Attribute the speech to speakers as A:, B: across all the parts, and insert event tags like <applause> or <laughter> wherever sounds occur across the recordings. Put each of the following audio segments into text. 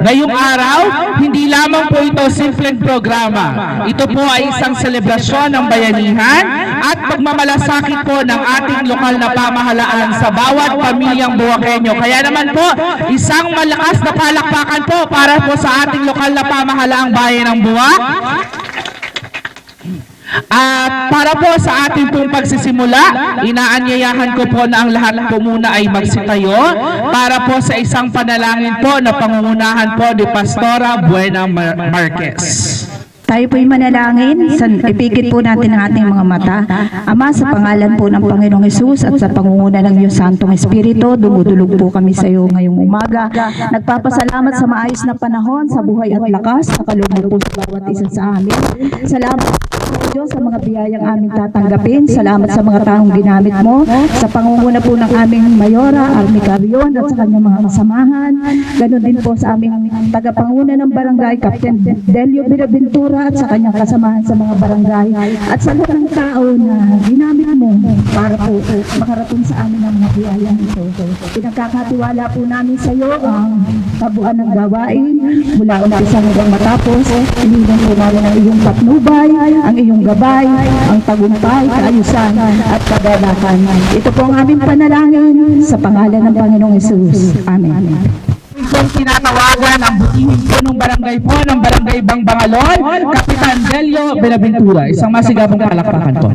A: Ngayong araw, hindi lamang po ito simpleng programa. Ito po ay isang selebrasyon ng bayanihan at pagmamalasakit po ng ating lokal na pamahalaan sa bawat pamilyang Buwakenyo. Kaya naman po, isang malakas na palakpakan po para po sa ating lokal na pamahalaang bayan ng Buwak. At para po sa ating pong pagsisimula, inaanyayahan ko po na ang lahat po muna ay magsitayo para po sa isang panalangin po na pangungunahan po ni Pastora Buena Mar- Marquez.
B: Tayo po'y manalangin, san, ipikit po natin ang ating mga mata. Ama, sa pangalan po ng Panginoong Yesus at sa pangunguna ng iyong Santong Espiritu, dumudulog po kami sa iyo ngayong umaga. Nagpapasalamat sa maayos na panahon, sa buhay at lakas, sa kaloob po sa bawat isa sa amin. Salamat Diyos sa mga biyayang aming tatanggapin. Salamat sa mga taong ginamit mo, sa pangunguna po ng aming Mayora, Army Carion at sa kanyang mga kasamahan. Ganon din po sa aming tagapanguna ng barangay, Captain Delio Biraventura at sa kanyang kasamahan sa mga barangay at sa lahat ng tao na ginamit mo para po makarating sa amin ang mga biyayang ito. Pinagkakatiwala po namin sa iyo ang kabuuan ng gawain mula umpisa hanggang matapos. Inilang po namin ang iyong patnubay, ang iyong gabay, ang tagumpay, kaayusan at kagalakan. Ito po ang aming panalangin sa pangalan ng Panginoong Yesus. Amen.
A: Itong tinatawagan ang butihin po ng barangay po ng barangay Bangbangalon, Kapitan Delio Benaventura. Isang masigabong palakpakan po.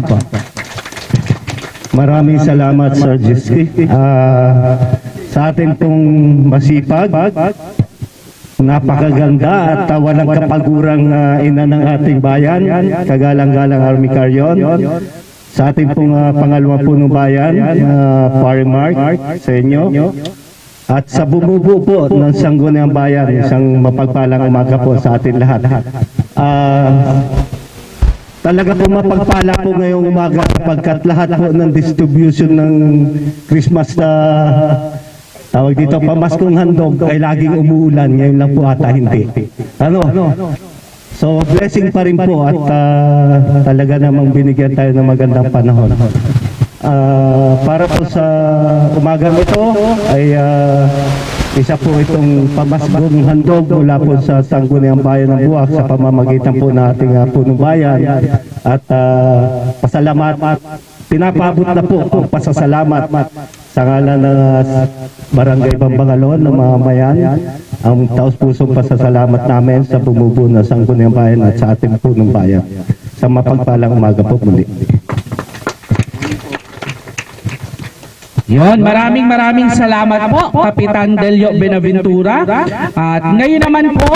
C: Maraming salamat Sir Jiski. Ah, sa ating pong masipag, napakaganda at ah, walang kapagurang ah, ina ng ating bayan, kagalang-galang Army Carrion. Sa ating pong ah, pangalawa po ng bayan, uh, Parimark, sa inyo. At sa bumubuo po ng Sangguniang Bayan, isang mapagpalang umaga po sa atin lahat. Ah, Talaga po mapagpala po ngayong umaga pagkat lahat po ng distribution ng Christmas na tawag dito, pamaskong handog ay laging umuulan. Ngayon lang po ata hindi. Ano? So blessing pa rin po at ah, talaga namang binigyan tayo ng magandang panahon. Ah, para po sa umagang ito ay ah, isa po itong pamaskong handog mula po sa Sangguniang Bayan ng Buwak sa pamamagitan po ng ating uh, punong bayan at ah, pasalamat pinapabot na po ang pasasalamat sa ngalan ng ah, Barangay Bambangalon ng mga mayan ang taos pusong pasasalamat namin sa bumubuo na Sangguniang Bayan at sa ating punong bayan sa mapagpalang umaga po muli.
A: Yon, maraming maraming salamat po, Kapitan Delio Benaventura. At ngayon naman po,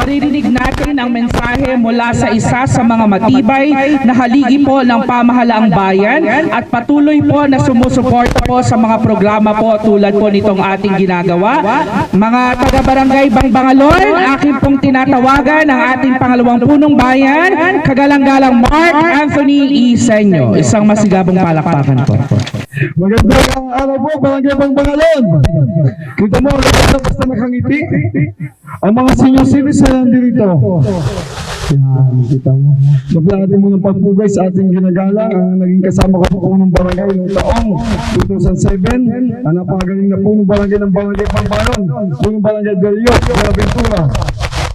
A: maririnig natin ang mensahe mula sa isa sa mga matibay na haligi po ng pamahalaang bayan at patuloy po na sumusuporta po sa mga programa po tulad po nitong ating ginagawa. Mga taga-barangay Bangbangalon, aking pong tinatawagan ang ating pangalawang punong bayan, kagalang-galang Mark Anthony Isenyo. Isang masigabong palakpakan po.
D: Magandang araw po, Barangay Bangbangalon. Kita mo, lahat basta nakangiti. Ang mga senior citizen nandito. Yan, kita mo. Sabihin mo ng pagpugay sa ating ginagala. Ang naging kasama ko po ng barangay noong taong 2007. Ang napakagaling na punong barangay ng Barangay Bangbalon. Punong barangay Delio, Buenaventura.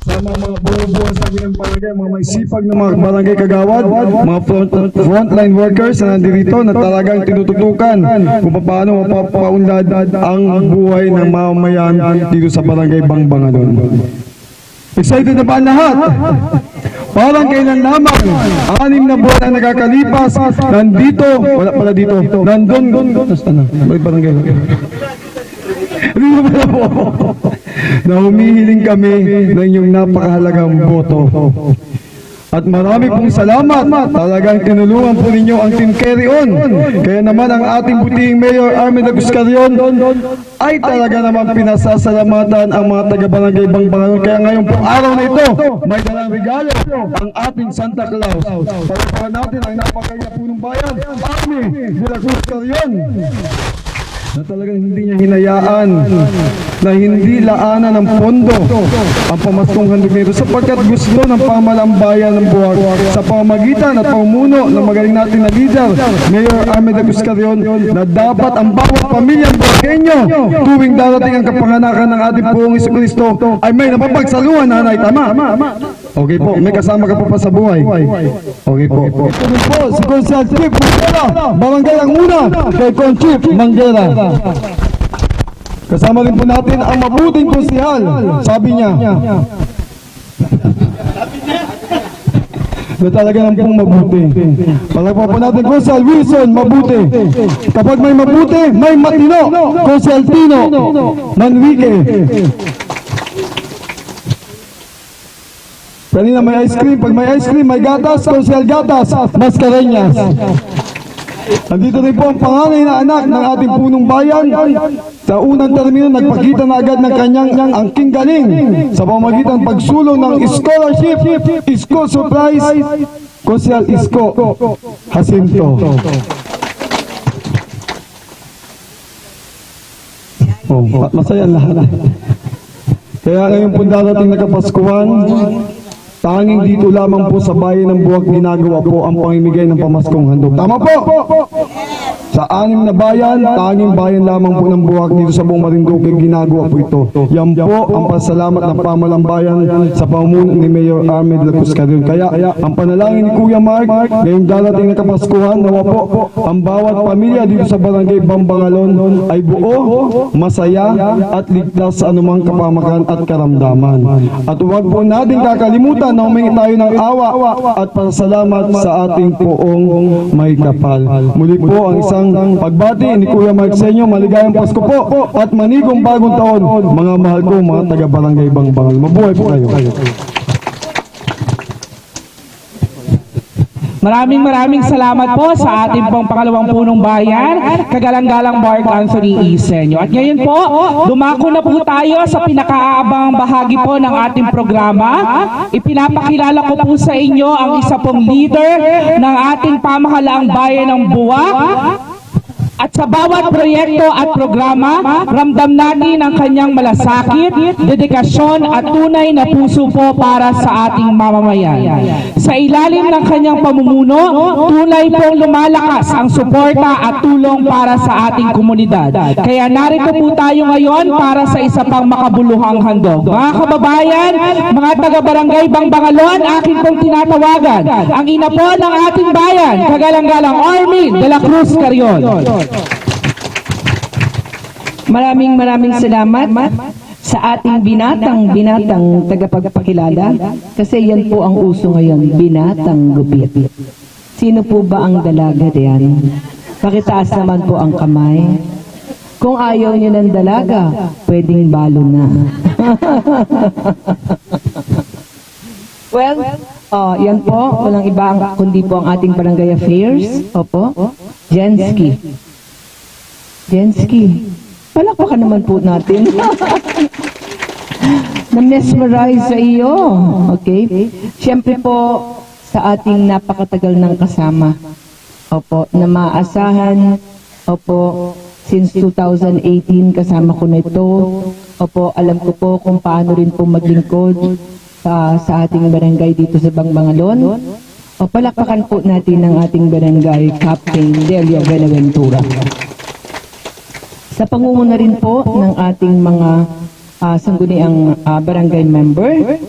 D: Sama mga buo-buo sa ng barangay, mga may sipag na mga barangay kagawad, mga front, frontline workers na nandito na talagang tinututukan kung paano mapapaunlad ang buhay ng mamamayan dito sa barangay Bangbanganon. Excited na ba ang lahat? Parang kailan lamang, anim na buwan ang nakakalipas, nandito, wala pala dito, nandun, basta na, may barangay. Hindi pala po. Na humihiling kami ng inyong napakahalagang boto. At marami pong salamat. Talagang tinulungan po ninyo ang Team Carry On. Kaya naman ang ating butihing Mayor Armin Aguscarion ay talaga naman pinasasalamatan ang mga taga-barangay Bangbangan. Kaya ngayong pong araw na ito, may dalang regalo ang ating Santa Claus. Para natin ang napakaganda po ng bayan, Armin de la Cruz Carion na talagang hindi niya hinayaan na hindi laanan ng pondo ang pamaskong handog nito sapagkat gusto ng pamalambayan ng buwag sa pamamagitan at pamumuno ng magaling natin na leader, Mayor Ahmed Aguscarion, na dapat ang bawat pamilyang Buwagenyo tuwing darating ang kapanganakan ng ating poong Kristo ay may napapagsaluhan nanay. Tama? Okay po, may kasama ka pa pa sa buhay. Okay po. Rin po, si Consul Chief Manggera, Barangay ang una, kay Con Chief Manggera. Kasama rin po natin ang mabuting konsihal, sabi niya. Na talaga lang pong mabuti. Palagpa po natin Consul Wilson, mabuti. Kapag may mabuti, may matino. Consul Tino, Manrique. Kanina may ice cream. Pag may ice cream, may gatas. Consul Gatas, Mascareñas. Nandito rin po ang panganay na anak ng ating punong bayan. Sa unang termino, nagpakita na agad ng kanyang angking galing sa pamamagitan ng pagsulong ng scholarship, Isko Surprise, Kosial Isko Jacinto. Oh, ma- masaya lahat. Kaya ngayon po darating na Kapaskuhan, tanging dito lamang po sa bayan ng Buwak ginagawa po ang pamimigay ng pamaskong handog. Tama po! Sa anim na bayan, tanging bayan lamang po ng Buwak dito sa buong Marinduque ginagawa po ito. Yan po ang pasalamat ng pamalambayan sa pamumuno ni Mayor Ahmed Lacus Carrion. Kaya ang panalangin ni Kuya Mark, ngayong darating na Kapaskuhan, nawa po ang bawat pamilya dito sa Barangay Bambangalon ay buo, masaya at ligtas sa anumang kapamakan at karamdaman. At huwag po natin kakalimutan na humingi tayo ng awa at pasalamat sa ating poong may kapal. Muli po ang isang pagbati ni Kuya Mark sa inyo. Maligayang Pasko po at manigong bagong taon. Mga mahal ko, mga taga-barangay Bangbangal. Mabuhay po kayo.
A: Maraming maraming salamat po sa ating pong pangalawang punong bayan, kagalang-galang Mark Anthony Isenyo. At ngayon po, dumako na po tayo sa pinakaaabang bahagi po ng ating programa. Ipinapakilala ko po sa inyo ang isa pong leader ng ating pamahalaang bayan ng Buwak, at sa bawat proyekto at programa, ramdam natin ang kanyang malasakit, dedikasyon at tunay na puso po para sa ating mamamayan. Sa ilalim ng kanyang pamumuno, tunay pong lumalakas ang suporta at tulong para sa ating komunidad. Kaya narito po tayo ngayon para sa isa pang makabuluhang handog. Mga kababayan, mga taga-barangay Bangbangalon, akin pong tinatawagan ang ina po ng ating bayan, kagalang-galang Armin de la Cruz Carion.
E: Maraming maraming salamat sa ating binatang binatang tagapagpakilala kasi yan po ang uso ngayon, binatang gupit. Sino po ba ang dalaga diyan? Pakitaas naman po ang kamay. Kung ayaw niyo ng dalaga, pwedeng balo na. <laughs> well, oh, yan po, walang iba kundi po ang ating barangay affairs. Opo, Jensky. Jensky. Palakpakan naman po natin. <laughs> Na-mesmerize sa iyo. Okay? Siyempre po, sa ating napakatagal ng kasama. Opo, na maasahan. Opo, since 2018 kasama ko na ito. Opo, alam ko po kung paano rin po maglingkod sa, sa ating barangay dito sa Bangbangalon. O palakpakan po natin ang ating barangay Captain Delia Benaventura sa pangunguna rin po ng ating mga uh, sangguniang ah, barangay member.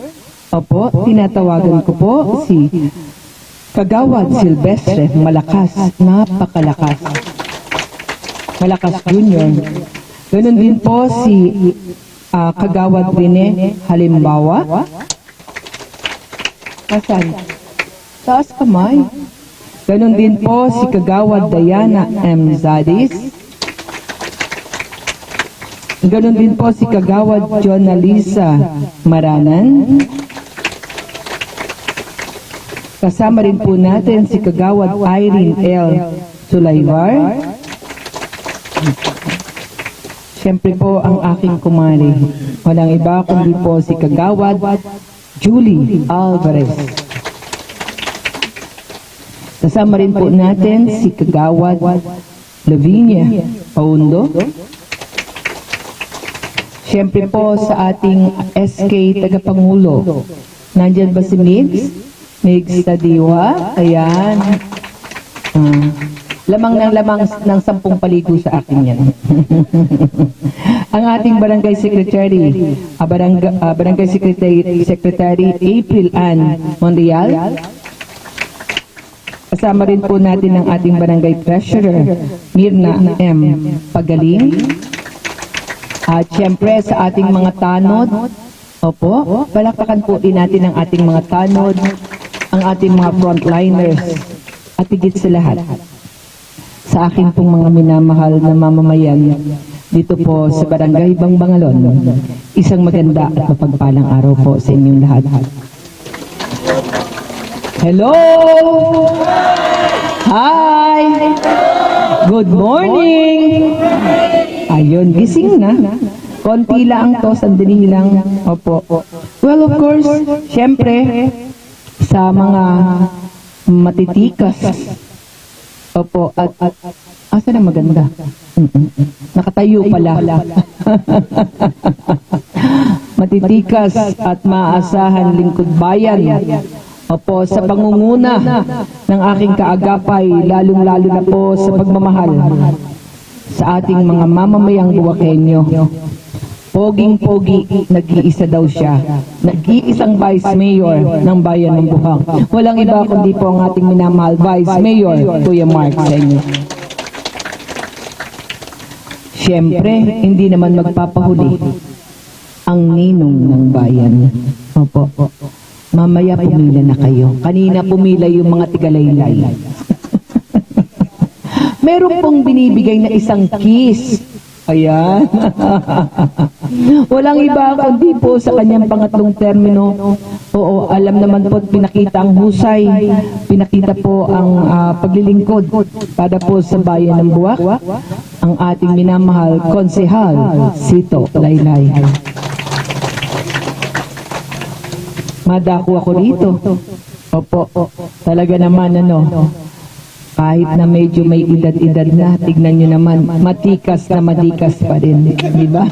E: Opo, tinatawagan ko po si Kagawad Silvestre, malakas, napakalakas. Malakas Junior. Ganun din po si ah, Kagawad Rene Halimbawa. Asan? Taas kamay. Ganun din po si Kagawad Diana M. Zadis. Ganon din po si Kagawad Jonalisa Maranan. Kasama rin po natin si Kagawad Irene L. Sulayvar. Siyempre po ang aking kumari. Walang iba kundi po si Kagawad Julie Alvarez. Kasama rin po natin si Kagawad Lavinia Paundo. Siyempre po sa ating SK Tagapangulo. Nandyan ba si Migs? Migs Tadiwa? Ayan. Ah, lamang ng lamang ng sampung paligo sa akin yan. <laughs> Ang ating barangay secretary, ah, barangay, ah, barangay secretary, secretary April Ann Monreal. Kasama rin po natin ang ating barangay treasurer, Mirna M. Pagaling. At syempre sa ating mga tanod, opo, palakpakan po din natin ang ating mga tanod, ang ating mga frontliners, at higit sa lahat. Sa akin pong mga minamahal na mamamayan, dito po sa Barangay Bangbangalon, isang maganda at mapagpalang araw po sa inyong lahat. Hello! Hi! Good morning! Ayun, gising na. Konti lang to, sandali lang. Opo. Well, of course, syempre, sa mga matitikas. Opo, at, at asa na maganda? Nakatayo pala. <laughs> matitikas at maaasahan lingkod bayan. Opo, sa pangunguna ng aking kaagapay, lalong-lalo na po sa pagmamahal sa ating mga mamamayang buwakenyo. Poging-pogi, nag-iisa daw siya. Nag-iisang vice mayor ng bayan ng Buhang. Walang iba kundi po ang ating minamahal vice mayor, Kuya Mark sa. Siyempre, hindi naman magpapahuli ang ninong ng bayan. Opo. Mamaya pumila na kayo. Kanina pumila yung mga tigalaylay. Meron pong binibigay na isang kiss. Ayan. <laughs> Walang iba kundi po sa kanyang pangatlong termino. Oo, alam naman po pinakita ang husay. Pinakita po ang ah, paglilingkod para po sa bayan ng Buwak. Ang ating minamahal konsehal, Sito Laylay. Madako ako rito. Opo, talaga naman ano, kahit na medyo may edad-edad na, tignan nyo naman, matikas na matikas pa rin. Di ba?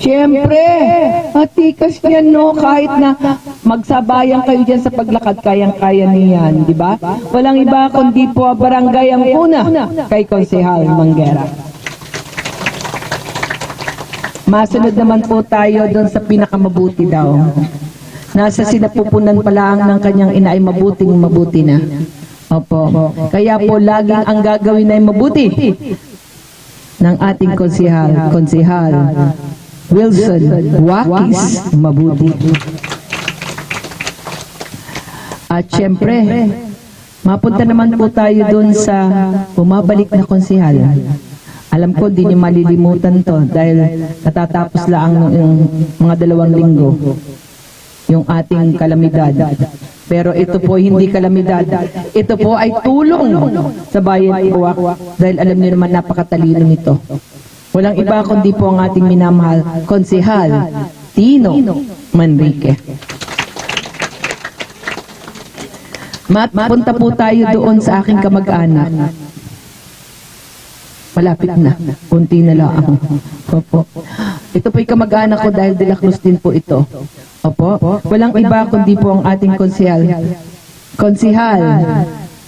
E: Siyempre, matikas yan no, kahit na magsabayan kayo dyan sa paglakad, kayang-kaya niyan, di ba? Walang iba kundi po ang barangay ang una kay Konsehal Manggera. Masunod naman po tayo doon sa pinakamabuti daw. Nasa sinapupunan pa lang ng kanyang ina ay mabuting mabuti na. Opo. Kaya po laging ang gagawin ay mabuti ng ating konsihal, konsihal Wilson Wakis Mabuti. At syempre, mapunta naman po tayo doon sa bumabalik na konsihal. Alam ko, di nyo malilimutan to dahil natatapos lang yung mga dalawang linggo yung ating kalamidad. Pero ito po hindi kalamidad. Ito po ay tulong sa bayan ng Buwak dahil alam niyo naman napakatalino nito. Walang iba kundi po ang ating minamahal, konsehal, Tino Manrique. Mapunta po tayo doon sa aking kamag-anak. Malapit na. Kunti na lang. Opo. Ito po'y kamag-anak ko dahil de la Cruz din po ito. Opo. Walang iba kundi po ang ating konsehal. Konsehal.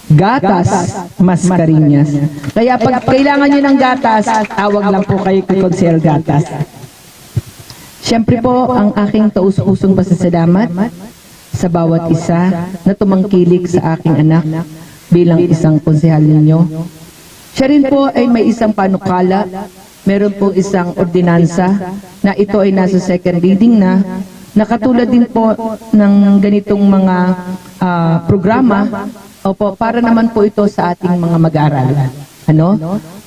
E: Gatas Mascarinas. Kaya pag kailangan nyo ng gatas, tawag lang po kayo kay Konsehal Gatas. Siyempre po, ang aking taus-pusong pasasalamat sa bawat isa na tumangkilik sa aking anak bilang isang konsehal ninyo. Siya rin po ay may isang panukala, meron po isang ordinansa na ito ay nasa second reading na, nakatulad din po ng ganitong mga ah, programa, opo, para naman po ito sa ating mga mag-aaral. Ano?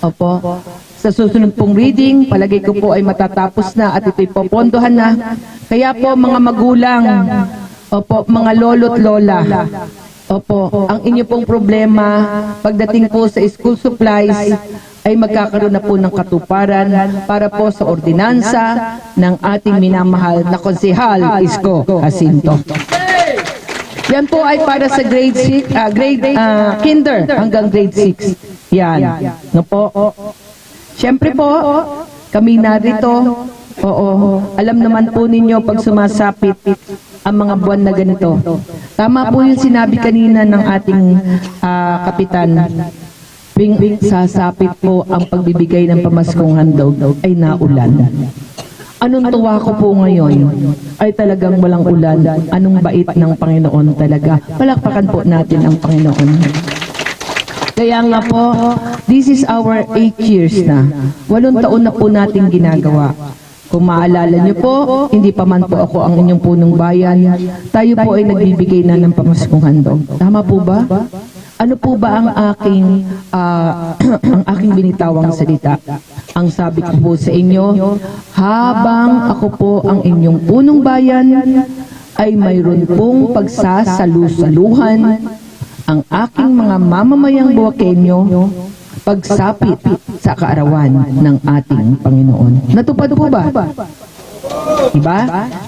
E: Opo. Sa susunod pong reading, palagay ko po ay matatapos na at ito'y popondohan na. Kaya po mga magulang, opo, mga lolo't lola, Opo, ang inyo pong problema pagdating po sa school supplies ay magkakaroon na po ng katuparan para po sa ordinansa ng ating minamahal na konsehal Isko Jacinto. Yan po ay para sa grade 6, grade ah, kinder hanggang grade 6. Yan. No po. Siyempre po, kami narito. Oo, alam naman po ninyo pag sumasapit ang mga buwan na ganito. Tama po yung sinabi kanina ng ating ah, kapitan. Tuwing sasapit po ang pagbibigay ng pamaskong handog ay naulan. Anong tuwa ko po ngayon ay talagang walang ulan. Anong bait ng Panginoon talaga. Palakpakan po natin ang Panginoon. Kaya nga po, this is our eight years na. Walong taon na po natin ginagawa. Kung maalala niyo po, hindi pa man po ako ang inyong punong bayan. Tayo po ay nagbibigay na ng pamaskong handog. Tama po ba? Ano po ba ang aking ah, <clears throat> ang aking binitawang salita? Ang sabi ko po sa inyo, habang ako po ang inyong punong bayan, ay mayroon pong pagsasalusaluhan ang aking mga mamamayang Buwakenyo pagsapit sa kaarawan ng ating Panginoon. Natupad po ba? Diba?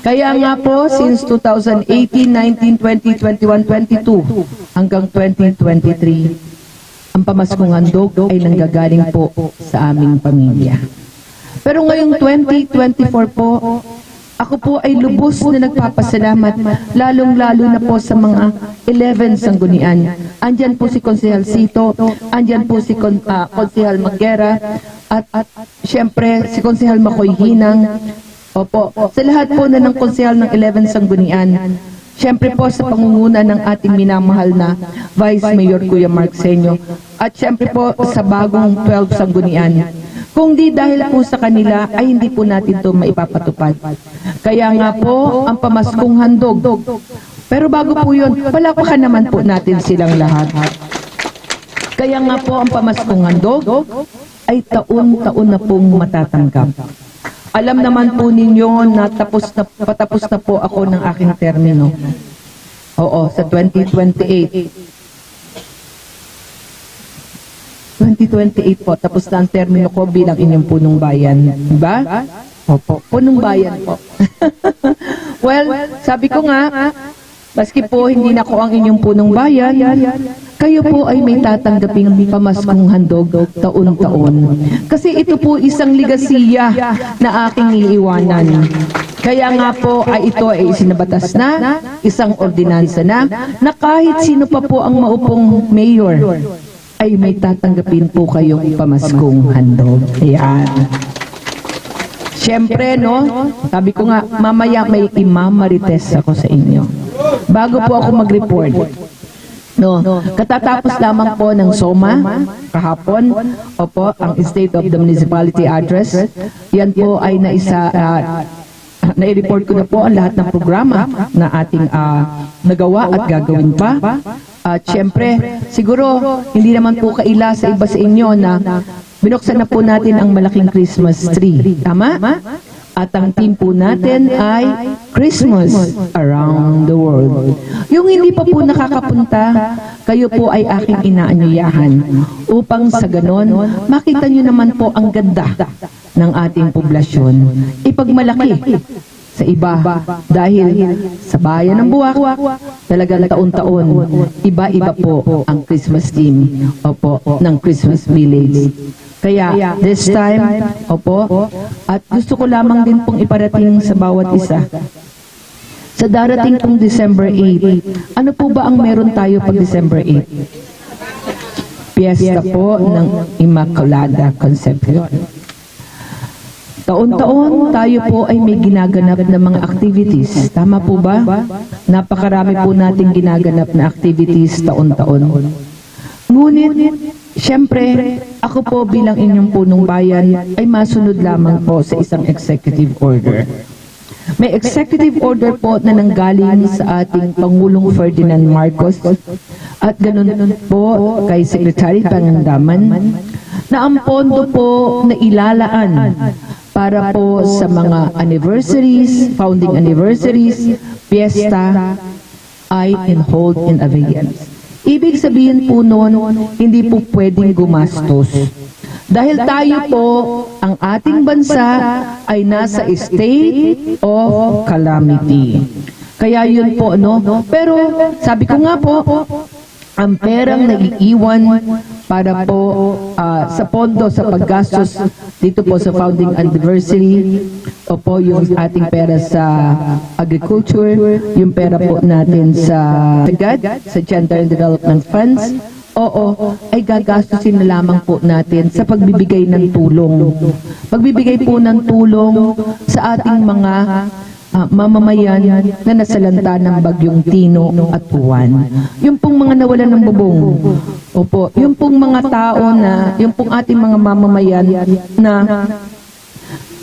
E: Kaya nga po, since 2018, 19, 20, 21, 22, hanggang 2023, ang pamaskong handog ay nanggagaling po sa aming pamilya. Pero ngayong 2024 po, ako po ay lubos na nagpapasalamat, lalong-lalo na po sa mga 11 sanggunian. Andyan po si Konsehal Sito, andyan po si Kon, ah, Konsehal Magera, at, at syempre si Konsehal Makoy Hinang. Opo, sa lahat po na ng konsehal ng 11 sanggunian, Siyempre po sa pangunguna ng ating minamahal na Vice Mayor Kuya Mark Senyo at siyempre po sa bagong 12 sanggunian. Kung di dahil po sa kanila ay hindi po natin ito maipapatupad. Kaya nga po ang pamaskong handog. Pero bago po yun, palakpakan naman po natin silang lahat. Kaya nga po ang pamaskong handog ay taon-taon na pong matatanggap. Alam naman po ninyo na tapos na, patapos na po ako ng aking termino. Oo, sa 2028. 2028 po, tapos na ang termino ko bilang inyong punong bayan. Diba? Opo, punong bayan po. <laughs> well, sabi ko nga, maski po hindi na ko ang inyong punong bayan, kayo po ay may tatanggaping pamaskong handog taon-taon. Kasi ito po isang ligasiya na aking iiwanan. Kaya nga po ay ito ay isinabatas na, isang ordinansa na, na kahit sino pa po ang maupong mayor, ay may tatanggapin po kayong pamaskong handog. Ayan. Siyempre, no, sabi ko nga, mamaya may imamarites ako sa inyo. Bago po ako mag-report, No, katatapos lamang po ng SOMA kahapon, opo, ang State of the Municipality Address. Yan po ay naisa ah, nai-report ko na po ang lahat ng programa na ating ah, nagawa at gagawin pa. At syempre, siguro hindi naman po kaila sa iba sa inyo na binuksan na po natin ang malaking Christmas tree. Tama? At ang team po natin ay Christmas around the world. Yung hindi pa po nakakapunta, kayo po ay aking inaanyayahan upang sa ganon, makita nyo naman po ang ganda ng ating poblasyon. Ipagmalaki sa iba. Dahil sa bayan ng Buwak talagang taon-taon iba-iba po ang Christmas theme opo ng Christmas Village. Kaya this time opo at gusto ko lamang din pong iparating sa bawat isa. Sa darating pong December 8 ano po ba ang meron tayo pag December 8 Fiesta po ng Immaculada Concepcion Taon-taon tayo po ay may ginaganap na mga activities. Tama po ba? Napakarami po natin ginaganap na activities taon-taon. Ngunit, syempre, ako po bilang inyong punong bayan ay masunod lamang po sa isang executive order. May executive order po na nanggaling sa ating Pangulong Ferdinand Marcos at ganun po kay Secretary Pangandaman na ang pondo po na ilalaan para po sa mga anniversaries, founding anniversaries, fiesta, ay in hold in abeyance. Ibig sabihin po noon, hindi po pwedeng gumastos. Dahil tayo po, ang ating bansa ay nasa state of calamity. Kaya yun po, no? Pero sabi ko nga po, ang perang naiiwan para po ah, sa pondo sa paggastos dito po sa founding anniversary o po yung ating pera sa agriculture, yung pera po natin sa GAD, sa Gender and Development Funds, Oo, ay gagastusin na lamang po natin sa pagbibigay ng tulong. Pagbibigay po ng tulong sa ating mga ah, mamamayan na nasalanta ng bagyong Tino at Juan. Yung pong mga nawalan ng bubong. Opo, yung pong mga tao na, yung pong ating mga mamamayan na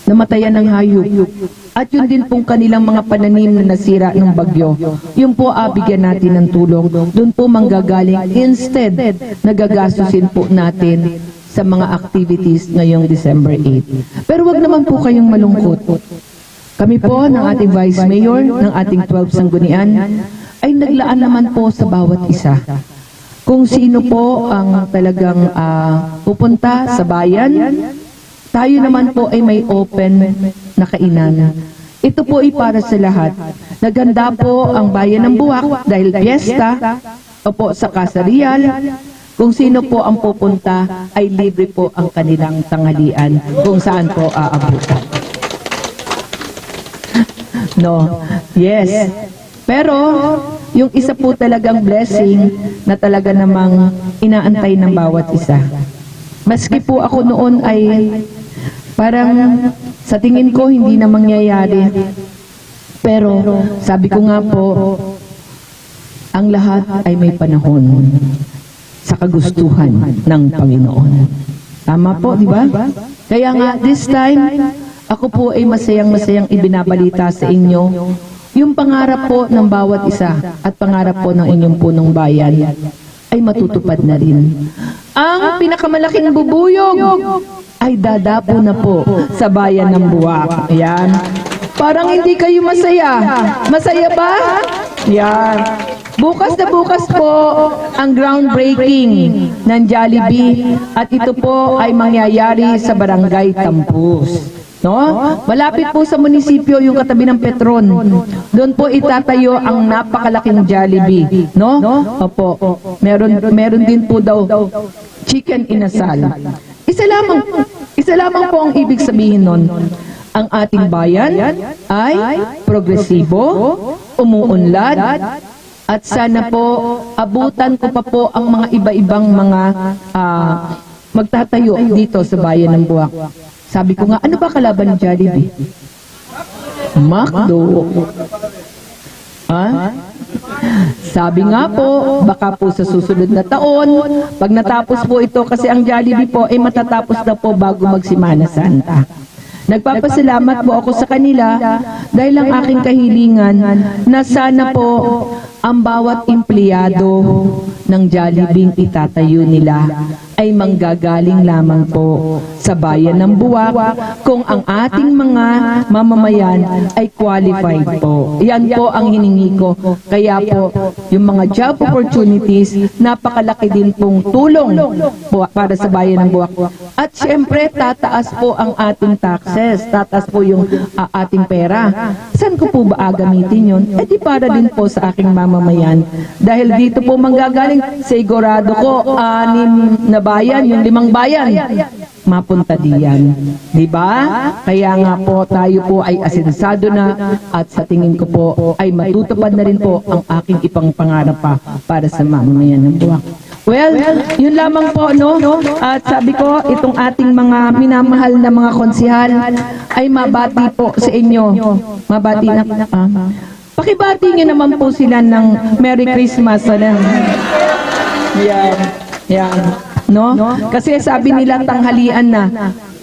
E: namatayan ng hayop. At yun din pong kanilang mga pananim na nasira ng bagyo. Yun po abigyan natin ng tulong. Doon po manggagaling. Instead, nagagastusin po natin sa mga activities ngayong December 8. Pero wag naman po kayong malungkot. Kami po ng ating Vice Mayor, ng ating 12 sanggunian, ay naglaan naman po sa bawat isa. Kung sino po ang talagang ah, pupunta sa bayan, tayo naman po ay may open na kainan. Ito po ay para sa lahat. Naganda po ang bayan ng Buwak dahil fiesta, opo sa Casa Real. Kung sino po ang pupunta ay libre po ang kanilang tanghalian kung saan po aabutan. No. Yes. Pero, yung isa po talagang blessing na talaga namang inaantay ng bawat isa. Maski po ako noon ay parang sa tingin ko hindi na mangyayari. Pero sabi ko nga po, ang lahat ay may panahon sa kagustuhan ng Panginoon. Tama po, di ba? Kaya nga, this time, ako po ay masayang-masayang ibinabalita sa inyo yung pangarap po ng bawat isa at pangarap po ng inyong punong bayan ay matutupad na rin. Ang pinakamalaking bubuyog ay dadapo na po sa bayan ng Buwak. Ayan. Parang hindi kayo masaya. Masaya ba? Yan. Bukas na bukas po ang groundbreaking ng Jollibee at ito po ay mangyayari sa Barangay Tampus. No? Malapit po sa munisipyo yung katabi ng Petron. Doon po itatayo ang napakalaking Jollibee, no? Opo. Meron meron din po daw chicken inasal. Isa lamang isa lamang po ang ibig sabihin nun. Ang ating bayan ay progresibo, umuunlad, at sana po abutan ko pa po ang mga iba-ibang mga ah, magtatayo dito sa bayan ng Buwak. Sabi ko nga, ano ba kalaban ng Jollibee? Macdo. Ha? Sabi nga po, baka po sa susunod na taon, pag natapos po ito, kasi ang Jollibee po, ay matatapos na po bago magsimana Santa. Nagpapasalamat po ako sa kanila dahil ang aking kahilingan na sana po ang bawat empleyado ng Jollibee itatayo nila ay manggagaling lamang po sa bayan ng Buwak kung ang ating mga mamamayan ay qualified po. Yan po ang hiningi ko. Kaya po, yung mga job opportunities, napakalaki din pong tulong para sa bayan ng Buwak. At syempre, tataas po ang ating taxes, tataas po yung ah, ating pera. Saan ko po ba agamitin yun? Eh di para din po sa aking mamamayan. Dahil dito po manggagaling, sigurado ko, anim na bayan, yung limang bayan, mapunta diyan. Di ba? Kaya nga po tayo po ay asensado na at sa tingin ko po ay matutupad na rin po ang aking ipang pangarap pa para sa mamamayan ng buwak. Well, yun lamang po, no? At sabi ko, itong ating mga minamahal na mga konsihal ay mabati po sa inyo. Mabati na, ah, pakibati niyo naman po sila ng Merry Christmas. Ano? Yan. Yan. No? Kasi sabi nila tanghalian na.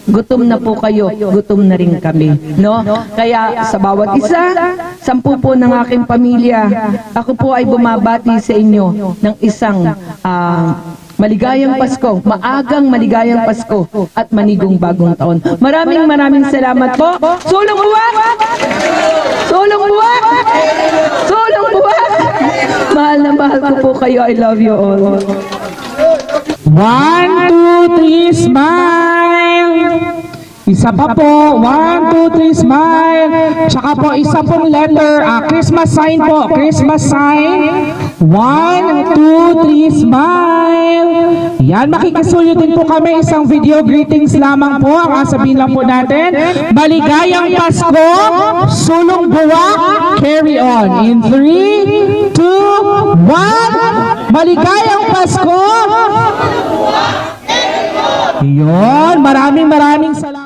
E: Gutom na po kayo, gutom na rin kami. No? Kaya sa bawat isa, sampu po ng aking pamilya, ako po ay bumabati sa inyo ng isang ah, maligayang Pasko, maagang maligayang Pasko at manigong bagong taon. Maraming maraming salamat po. Sulong buwak! Sulong buwak! Sulong buwak! Mahal na mahal ko po kayo. I love you all.
A: One, two, three, smile! Isa pa po. One, two, three, smile. Tsaka po, isa pong letter. ah, Christmas sign po. Christmas sign. One, two, three, smile. Yan, makikisuyo din po kami. Isang video greetings lamang po. Ang sabihin lang po natin, maligayang Pasko, sulong buwa, carry on. In 3, 2, 1, maligayang Pasko! Yun, maraming maraming salamat.